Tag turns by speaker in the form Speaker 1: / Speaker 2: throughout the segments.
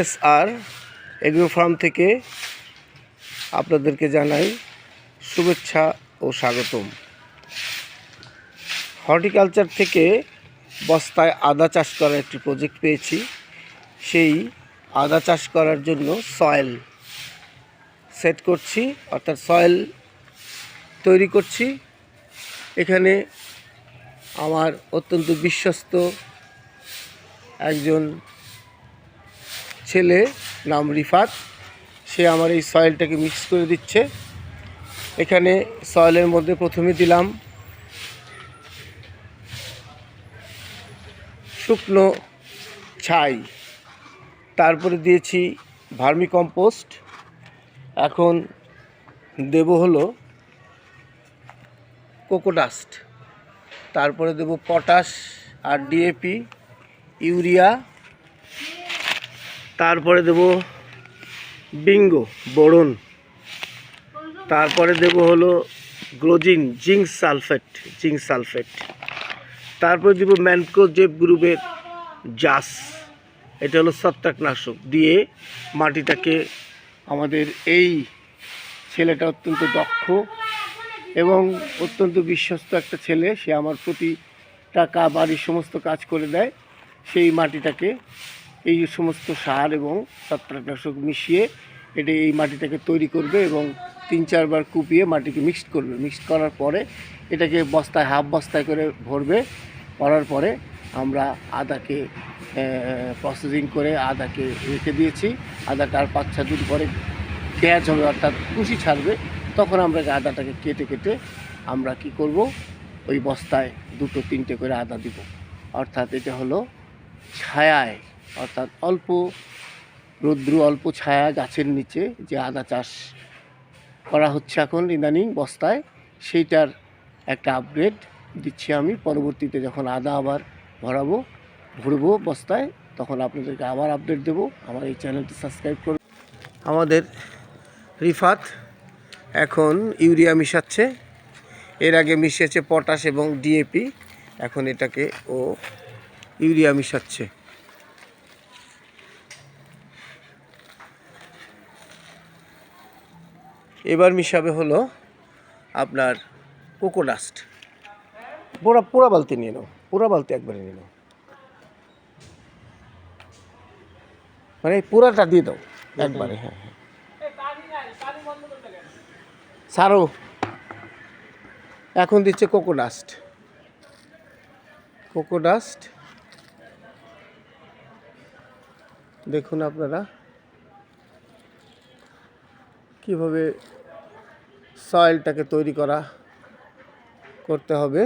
Speaker 1: S আর agro farm থেকে আপনাদেরকে জানাই শুভেচ্ছা ও স্বাগতম। হর্টিকালচার থেকে বস্তায় আদা চাষ করার একটি প্রজেক্ট পেয়েছি। সেই আদা চাষ করার জন্য সয়েল সেট করছি, অর্থাৎ সয়েল তৈরি করছি। এখানে আমার অত্যন্ত বিশ্বস্ত একজন ছেলে, নাম রিফাত। সে আমার এই সয়েলটাকে মিক্স করে দিচ্ছে। এখানে সয়েলের মধ্যে প্রথমে দিলাম শুকনো ছাই। তারপরে দিয়েছি ভার্মি কম্পোস্ট এখন দেব হলো কোকোডাস্ট তারপরে দেব পটাশ আর ডিএপি ইউরিয়া। তারপরে দেব বিঙ্গো, বোরন। তারপরে দেব হলো গ্রোজিন জিঙ্ক সালফেট জিঙ্ক সালফেট। তারপরে দিব ম্যানকোজেব গ্রুপের জাস। এটা হলো ছত্রাকনাশক দিয়ে মাটিটাকে আমাদের এই ছেলেটা অত্যন্ত দক্ষ এবং অত্যন্ত বিশ্বস্ত একটা ছেলে। সে আমার প্রতি টাকা, বাড়ির সমস্ত কাজ করে দেয়। সেই মাটিটাকে এই সমস্ত সার এবং ছত্রাকনাশক মিশিয়ে এটা এই মাটিটাকে তৈরি করবে এবং তিন চারবার কুপিয়ে মাটিকে মিক্সড করবে। মিক্সড করার পরে এটাকে বস্তায় হাফ বস্তায় করে ভরবে। ভরার পরে আমরা আদাকে প্রসেসিং করে আদাকে রেখে দিয়েছি। আদাটা আর পাঁচ দিন পরে পেঁয়াজ হবে অর্থাৎ কুশি ছাড়বে। তখন আমরা আদাটাকে কেটে কেটে আমরা কি করব? ওই বস্তায় দুটো, তিনটে করে আদা দিব। অর্থাৎ এটা হলো ছায়ায় অর্থাৎ অল্প রৌদ্র, অল্প ছায়া গাছের নিচে যে আদা চাষ করা হচ্ছে এখন ইদানিং বস্তায়, সেইটার একটা আপগ্রেড দিচ্ছি আমি। পরবর্তীতে যখন আদা আবার ভরাবো, ভরবো বস্তায়, তখন আপনাদেরকে আবার আপডেট দেবো। আমার এই চ্যানেলটি সাবস্ক্রাইব করুন। আমাদের রিফাত এখন ইউরিয়া মিশাচ্ছে। এর আগে মিশিয়েছে পটাশ এবং ডিএপি এখন এটাকে ও ইউরিয়া মিশাচ্ছে। এবার মিশাবে হলো আপনার কোকোডাস্ট পুরা পুরা বালতি নিয়ে নাও, পুরা বালতি একবারে নিয়ে নাও। মানে এই পুরাটা দিয়ে দাও, একবারে হ্যাঁ হ্যাঁ। সারো। এখন দিচ্ছে কোকোডাস্ট কোকোডাস্ট দেখুন আপনারা। কীভাবে সয়েলটাকে তৈরি করা করতে হবে।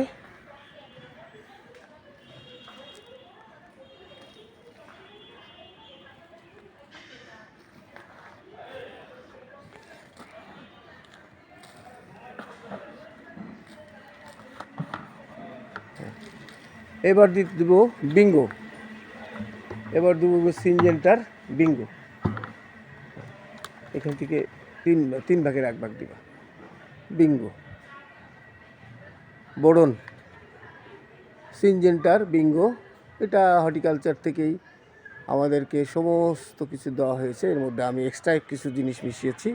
Speaker 1: এবার দিয়ে দেবো বিঙ্গো এবার দেবো সিনজেন্টার বিঙ্গো এখান থেকে তিন তিন ভাগের এক ভাগ দিবা। বিঙ্গো। বোরন। সিনজেন্টার, বিঙ্গো। এটা হর্টিকালচার থেকেই আমাদেরকে সমস্ত কিছু দেওয়া হয়েছে। এর মধ্যে আমি এক্সট্রা কিছু জিনিস মিশিয়েছি।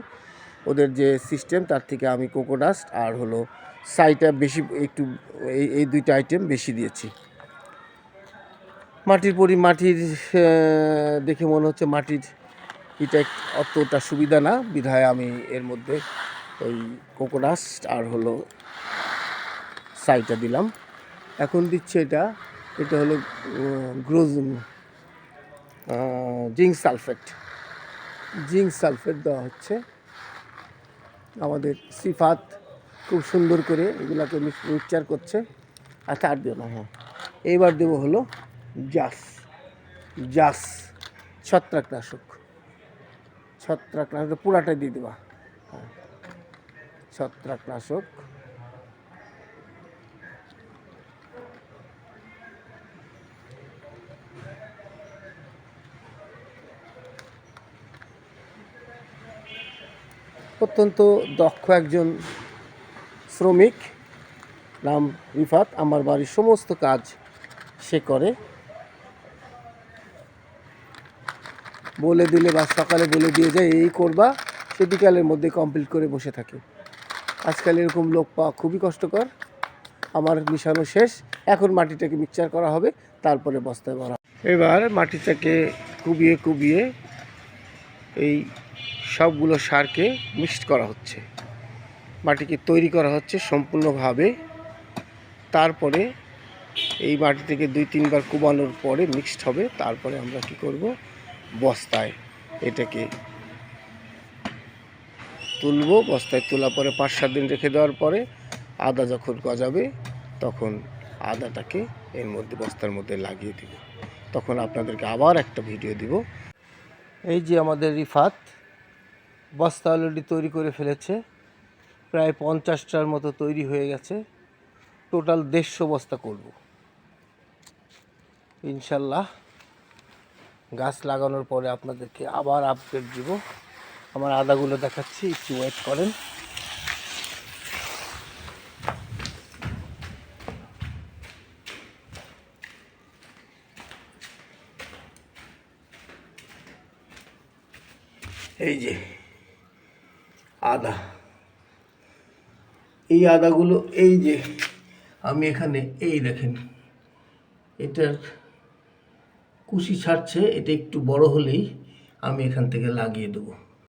Speaker 1: ওদের যে সিস্টেম তার থেকে আমি কোকোডাস্ট আর হলো সাইটা বেশি, একটু এই এই দুইটা আইটেম বেশি দিয়েছি। মাটির পরি, মাটির দেখে মনে হচ্ছে মাটির এটা অতটা সুবিধা না। বিধায় আমি এর মধ্যে ওই কোকোনাস আর হলো সাইটা দিলাম। এখন দিচ্ছে এটা। এটা হলো গ্রোজ জিঙ্ক সালফেট। জিঙ্ক সালফেট দেওয়া হচ্ছে। আমাদের সিফাত খুব সুন্দর করে এগুলাকে মিক্সচার করছে। আচ্ছা আর দিও না। হ্যাঁ। এইবার দেবো হলো জাস। জাস ছত্রাকনাশক। ছত্রাকনাশক পুরাটাই দিয়ে দেবা। হ্যাঁ। ছত্রাকনাশক অত্যন্ত দক্ষ একজন শ্রমিক, নাম রিফাত। আমার বাড়ির সমস্ত কাজ সে করে। বলে দিলে বা সকালে বলে দিয়ে যায়, এই করবা সে বিকালের মধ্যে কমপ্লিট করে বসে থাকে। আজকাল এরকম লোক পাওয়া খুবই কষ্টকর। আমার মিশানো শেষ, এখন মাটিটাকে মিক্সচার করা হবে, তারপরে বস্তায় ভরা। এবার মাটিটাকে কুবিয়ে কুবিয়ে এই সবগুলো সারকে মিক্সড করা হচ্ছে। মাটিকে তৈরি করা হচ্ছে সম্পূর্ণভাবে। তারপরে এই মাটি থেকে দুই তিনবার কুবানোর পরে মিক্সড হবে। তারপরে আমরা কি করব? বস্তায় এটাকে তুলবো, বস্তায় তোলা পরে পাঁচ সাত দিন রেখে দেওয়ার পরে আদা যখন গজাবে, তখন আদাটাকে এর মধ্যে, বস্তার মধ্যে লাগিয়ে দিব। তখন আপনাদেরকে আবার একটা ভিডিও দিব। এই যে আমাদের রিফাত, বস্তা অলরেডি তৈরি করে ফেলেছে। প্রায় পঞ্চাশটার মতো তৈরি হয়ে গেছে। টোটাল দেড়শো বস্তা করব। ইনশাল্লাহ। গাছ লাগানোর পরে আপনাদেরকে আবার আপডেট দিব। আমার আদাগুলো দেখাচ্ছি, একটু ওয়েট করেন। এই যে আদা। এই আদাগুলো, এই যে আমি এখানে, এই দেখেন, এটার কুশি ছাড়ছে এটা একটু বড় হলেই আমি এখান থেকে লাগিয়ে দেবো।